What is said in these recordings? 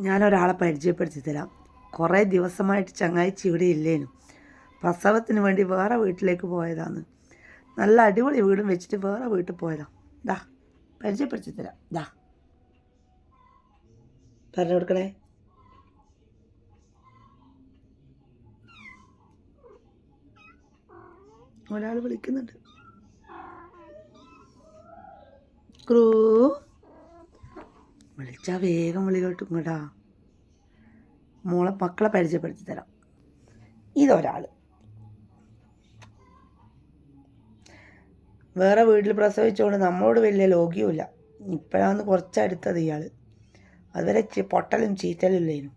ഞാനൊരാളെ പരിചയപ്പെടുത്തി തരാം കുറേ ദിവസമായിട്ട് ചങ്ങായിച്ചി ഇവിടെ ഇല്ലേനു. പ്രസവത്തിന് വേണ്ടി വേറെ വീട്ടിലേക്ക് പോയതാണ്. നല്ല അടിപൊളി വീടും വെച്ചിട്ട് വേറെ വീട്ടിൽ പോയതാ. ദാ പരിചയപ്പെടുത്തി തരാം ദാ. പറഞ്ഞു കൊടുക്കണേ. ഒരാൾ വിളിക്കുന്നുണ്ട്. ക്രൂ. വിളിച്ചാൽ വേഗം വിളി കേട്ടും കേട്ടാ മോളെ മക്കളെ പരിചയപ്പെടുത്തി തരാം. ഇതൊരാൾ വേറെ വീട്ടിൽ പ്രസവിച്ചുകൊണ്ട് നമ്മളോട് വലിയ ലോകിയുമില്ല ഇപ്പോഴാണ് കുറച്ചടുത്തത് ഇയാൾ അതുവരെ പൊട്ടലും ചീറ്റലും ഇല്ലേനു.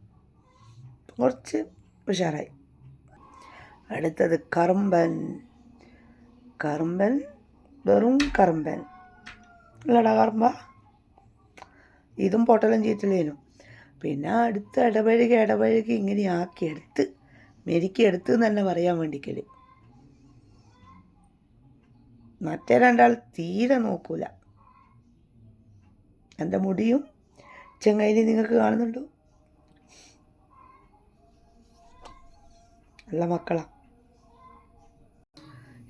കുറച്ച് ഉഷാറായി. അടുത്തത് കറുമ്പൻ. കറുമ്പൻ വെറും കറുമ്പൻ. അല്ലടാ കറുമ്പ. ഇതും പൊട്ടലും ചീറ്റലേനു പിന്നെ അടുത്ത് ഇടപഴകി ഇടപഴകി ഇങ്ങനെ ആക്കി എടുത്ത് മെരുക്കി എടുത്ത് എന്ന് തന്നെ പറയാൻ വേണ്ടിക്കൽ. മറ്റേ രണ്ടാൾ തീരെ നോക്കൂല. എന്റെ മുടിയും ചെങ്ങൈലി നിങ്ങൾക്ക് കാണുന്നുണ്ടോ? അല്ല മക്കളാ.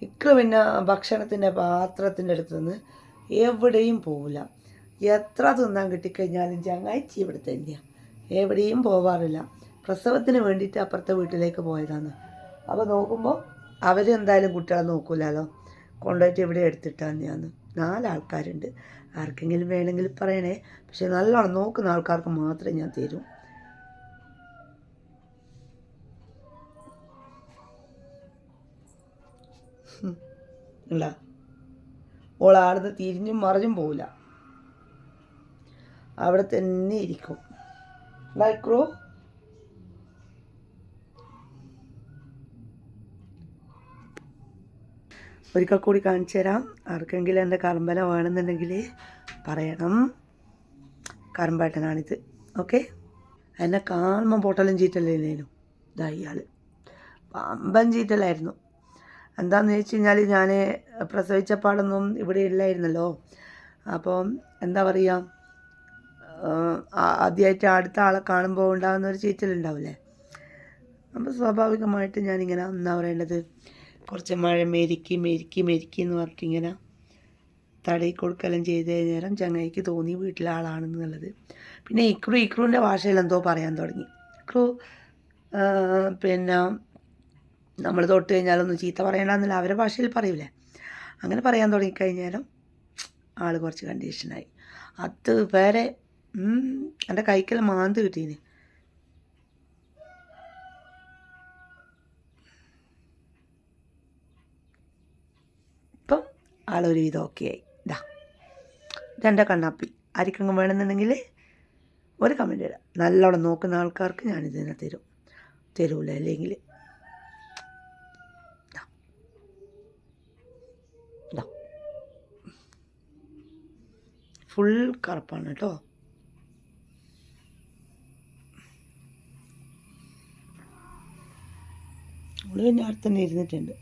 ഇക്ക പിന്നെ ഭക്ഷണത്തിന്റെ പാത്രത്തിന്റെ അടുത്ത് നിന്ന് എവിടെയും പോവില്ല. എത്ര തിന്നാൻ കിട്ടിക്കഴിഞ്ഞാലും ചങ്ങായിച്ചി ഇവിടെ തന്നെയാണ് എവിടെയും പോവാറില്ല. പ്രസവത്തിന് വേണ്ടിയിട്ട് അപ്പുറത്തെ വീട്ടിലേക്ക് പോയതാണ്. അപ്പോൾ നോക്കുമ്പോൾ അവരെന്തായാലും കുട്ടികളെ നോക്കൂലല്ലോ കൊണ്ടുപോയിട്ട് ഇവിടെ എടുത്തിട്ടാണ് ഞാൻ. നാലാൾക്കാരുണ്ട്. ആർക്കെങ്കിലും വേണമെങ്കിൽ പറയണേ. പക്ഷെ നല്ലോണം നോക്കുന്ന ആൾക്കാർക്ക് മാത്രമേ ഞാൻ തരൂ. ഓൾ ആടുന്ന് തിരിഞ്ഞും മറിഞ്ഞും പോവില്ല. അവിടെ തന്നെ ഇരിക്കും. മൈക്രോ ഒരിക്കൽ കൂടി കാണിച്ചു തരാം. ആർക്കെങ്കിലും എന്റെ കറമ്പല വേണമെന്നുണ്ടെങ്കിൽ പറയണം. കറമ്പേട്ടനാണിത്. ഓക്കെ എന്നെ കാണുമ്പോൾ പൊട്ടലും ചീറ്റല്ലേനു ഇതാ ഇയാൾ പമ്പൻ ചീറ്റലായിരുന്നു. എന്താണെന്ന് വെച്ച് കഴിഞ്ഞാൽ ഞാൻ പ്രസവിച്ച പാടൊന്നും ഇവിടെ ഇല്ലായിരുന്നല്ലോ. അപ്പം എന്താ പറയുക ആദ്യമായിട്ട് അടുത്ത ആളെ കാണുമ്പോൾ ഉണ്ടാകുന്ന ഒരു ചീറ്റലുണ്ടാവില്ലേ? അപ്പോൾ സ്വാഭാവികമായിട്ട് ഞാനിങ്ങനെ എന്താ പറയേണ്ടത് കുറച്ച് മഴ മെരുക്കി മെരുക്കി മെരുക്കി എന്ന് പറഞ്ഞിട്ട് ഇങ്ങനെ തടയി കൊടുക്കലും ചെയ്ത് നേരം ചങ്ങായിക്ക് തോന്നി വീട്ടിലെ ആളാണെന്നുള്ളത്. പിന്നെ ഇക്രു ഇക്രുവിന്റെ ഭാഷയിൽ എന്തോ പറയാൻ തുടങ്ങി. ഇക്രു പിന്നെ നമ്മൾ തൊട്ട് കഴിഞ്ഞാലൊന്നും ചീത്ത പറയണ്ടെന്നില്ല അവരെ ഭാഷയിൽ പറയൂലേ. അങ്ങനെ പറയാൻ തുടങ്ങിക്കഴിഞ്ഞാലും ആൾ കുറച്ച് കണ്ടീഷനായി അത് വേറെ എന്റെ കൈക്കെല്ലാം മാന്ത് കിട്ടീന്. ഇപ്പം ആളൊരു വിധം ഓക്കെ ആയി. ഇതാ ഇതെന്റെ കണ്ണാപ്പി. ആർക്കെങ്കിലും വേണമെന്നുണ്ടെങ്കിൽ ഒരു കമന്റ് ഇടാം. നല്ലോണം നോക്കുന്ന ആൾക്കാർക്ക് ഞാനിതിനെ തരും. തരൂല അല്ലെങ്കിൽ. ഫുൾ കറുപ്പാണ് കേട്ടോ. അവൾ പിന്നെ തന്നെ ഇരുന്നിട്ടുണ്ട്.